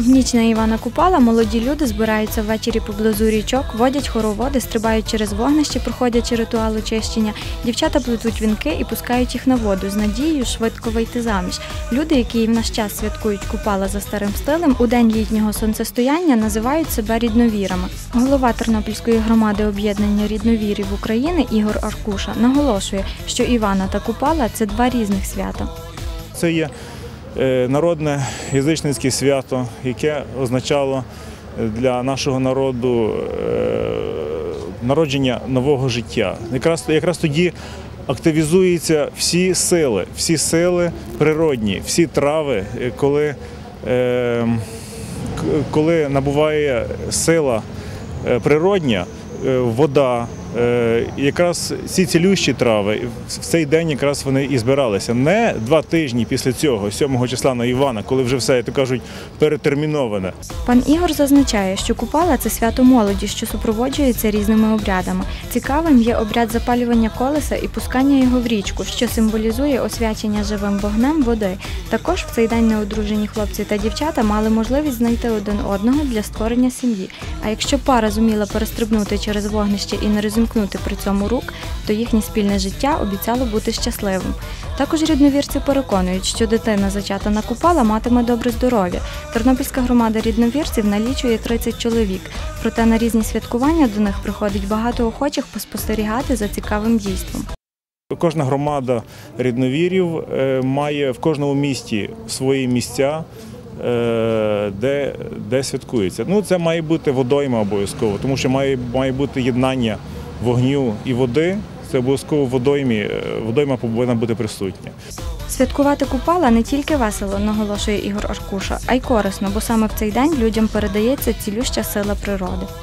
В ніч на Івана Купала молоді люди збираються ввечері поблизу річок, водять хороводи, стрибають через вогнище, проходячи ритуал очищення. Дівчата плетуть вінки і пускають їх на воду з надією швидко вийти заміж. Люди, які в наш час святкують Купала за старим стилем, у день літнього сонцестояння називають себе рідновірами. Голова Тернопільської громади об'єднання рідновірів України Ігор Аркуша наголошує, що Івана та Купала це два різних свята. Це є народне язичницьке свято, яке означало для нашого народу е, народження нового життя. Якраз, якраз тоді активізуються всі сили, всі сили природні, всі трави, е, коли, е, коли набуває сила е, природня, е, вода. Е, Якраз ці цілющі трави в цей день якраз вони і збиралися. Не два тижні після цього, 7 числа на Івана, коли вже все, як то кажуть, перетерміноване. Пан Ігор зазначає, що Купала це свято молоді, що супроводжується різними обрядами. Цікавим є обряд запалювання колеса і пускання його в річку, що символізує освячення живим вогнем води. Також в цей день неодружені хлопці та дівчата мали можливість знайти один одного для створення сім'ї. А якщо пара зуміла перестрибнути через вогнище і не розімкнути при цьому рук, то їхнє спільне життя обіцяло бути щасливим. Також рідновірці переконують, що дитина зачата на Купала матиме добре здоров'я. Тернопільська громада рідновірців налічує 30 чоловік. Проте на різні святкування до них приходить багато охочих поспостерігати за цікавим дійством. Кожна громада рідновірів е, має в кожному місті свої місця, е, де, де святкується. Ну, це має бути водойма обов'язково, тому що має, має бути єднання вогню і води. Це обов'язково водоймі, е, водойма повинна бути присутня. Святкувати Купала не тільки весело, наголошує Ігор Аркуша, а й корисно, бо саме в цей день людям передається цілюща сила природи.